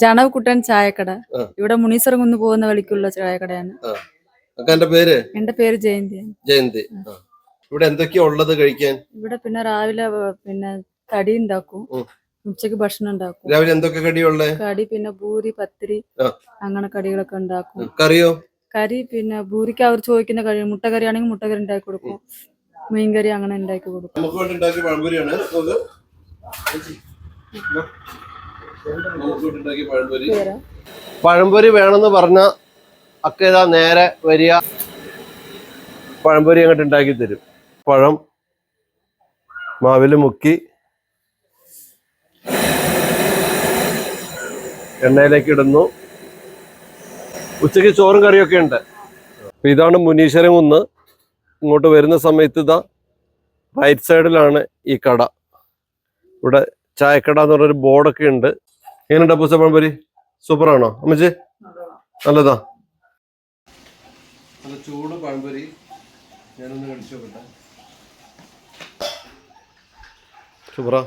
ജണവക്കുട്ടൻ ചായക്കട. ആ. ഇവിടെ മുനീശ്വരംകുന്ന് പോകുന്ന വഴിക്കുള്ള ചായക്കടയാണ്. അക്കാന്റെ പേര്? എന്റെ പേര് ജയന്തി ജയന്തി. ഇവിടെ എന്തൊക്കെയാ ഉള്ളത് കഴിക്കാൻ? ഇവിടെ പിന്നെ രാവിലെ പിന്നെ കടി ഉണ്ടാക്കും. ഉച്ചയ്ക്ക് ഭക്ഷണം ഉണ്ടാക്കും. രാവിലെ എന്തൊക്കെ കടിയുള്ളേ കടി പിന്നെ ഭൂരി പത്തിരി അങ്ങനെ കടികളൊക്കെ ഉണ്ടാക്കും. കറിയോ? കറി പിന്നെ ഭൂരിക്ക് അവർ ചോദിക്കുന്ന കറി മുട്ടക്കറി ആണെങ്കിൽ മുട്ടക്കറി ഉണ്ടാക്കി കൊടുക്കും. മീൻകറി അങ്ങനെ ഉണ്ടാക്കി കൊടുക്കും. നമുക്ക് പഴംപൊരി. വേണമെന്ന് പറഞ്ഞ അക്കേതാ നേരെ വരിക. പഴംപൊരി അങ്ങോട്ട് ഉണ്ടാക്കി തരും. പഴം മാവിൽ മുക്കി എണ്ണയിലേക്ക് ഇടുന്നു. ഉച്ചയ്ക്ക് ചോറും കറിയൊക്കെ ഉണ്ട്. അപ്പൊ ഇതാണ് മുനീശ്വരൻ കുന്ന്. ഇങ്ങോട്ട് വരുന്ന സമയത്ത് ഇതാ റൈറ്റ് സൈഡിലാണ് ഈ കട. ഇവിടെ ചായക്കട എന്ന് പറഞ്ഞൊരു ബോർഡൊക്കെ ഉണ്ട്. എങ്ങനെയുണ്ട് പൂച്ച പഴംപൊരി? സൂപ്പറാണോ? അമ്മച്ചി? നല്ലതാ. നല്ല ചൂട് പഴംപൊരി ഞാനൊന്ന് കഴിച്ചു നോക്കട്ടെ. സൂപ്പറാ.